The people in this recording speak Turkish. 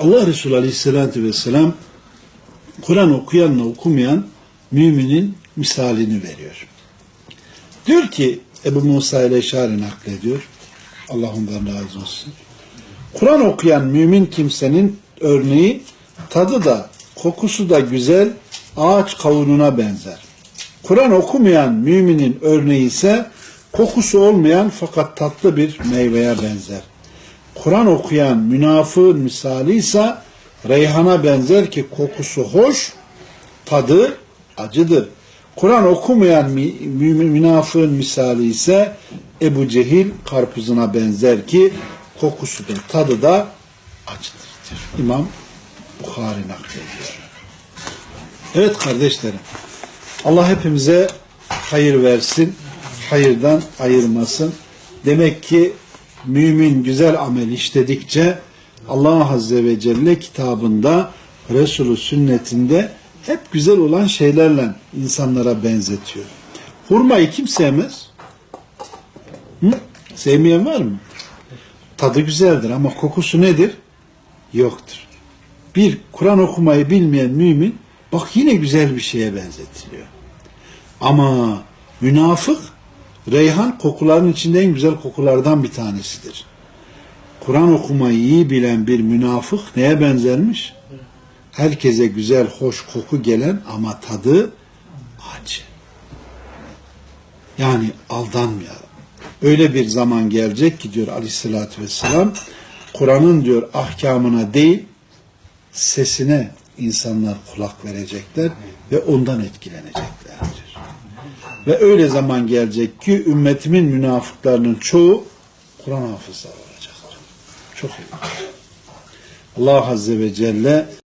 Allah Resulü Aleyhisselatü Vesselam Kur'an okuyanla okumayan müminin misalini veriyor. Diyor ki Ebu Musa ile Eşari naklediyor. Allah ondan razı olsun. Kur'an okuyan mümin kimsenin örneği tadı da kokusu da güzel ağaç kavununa benzer. Kur'an okumayan müminin örneği ise kokusu olmayan fakat tatlı bir meyveye benzer. Kur'an okuyan münafığın misali ise reyhana benzer ki kokusu hoş, tadı acıdır. Kur'an okumayan münafığın misali ise Ebu Cehil karpuzuna benzer ki kokusu da tadı da acıdır. İmam Bukhari naklediyor. Evet kardeşlerim. Allah hepimize hayır versin, hayırdan ayırmasın. Demek ki mümin güzel amel işledikçe Allah Azze ve Celle kitabında, Resulü sünnetinde hep güzel olan şeylerle insanlara benzetiyor. Hurmayı kim sevmez? Hı? Sevmeyen var mı? Tadı güzeldir ama kokusu nedir? Yoktur. Bir Kur'an okumayı bilmeyen mümin bak yine güzel bir şeye benzetiliyor. Ama münafık reyhan kokuların içinde en güzel kokulardan bir tanesidir. Kur'an okumayı iyi bilen bir münafık neye benzermiş? Herkese güzel, hoş koku gelen ama tadı acı. Yani aldanmayalım. Öyle bir zaman gelecek ki diyor aleyhissalatü vesselam Kur'an'ın diyor ahkamına değil sesine insanlar kulak verecekler ve ondan etkileneceklerdir. Ve öyle zaman gelecek ki ümmetimin münafıklarının çoğu Kur'an hafızları olacaktır. Çok iyi. Allah Azze ve Celle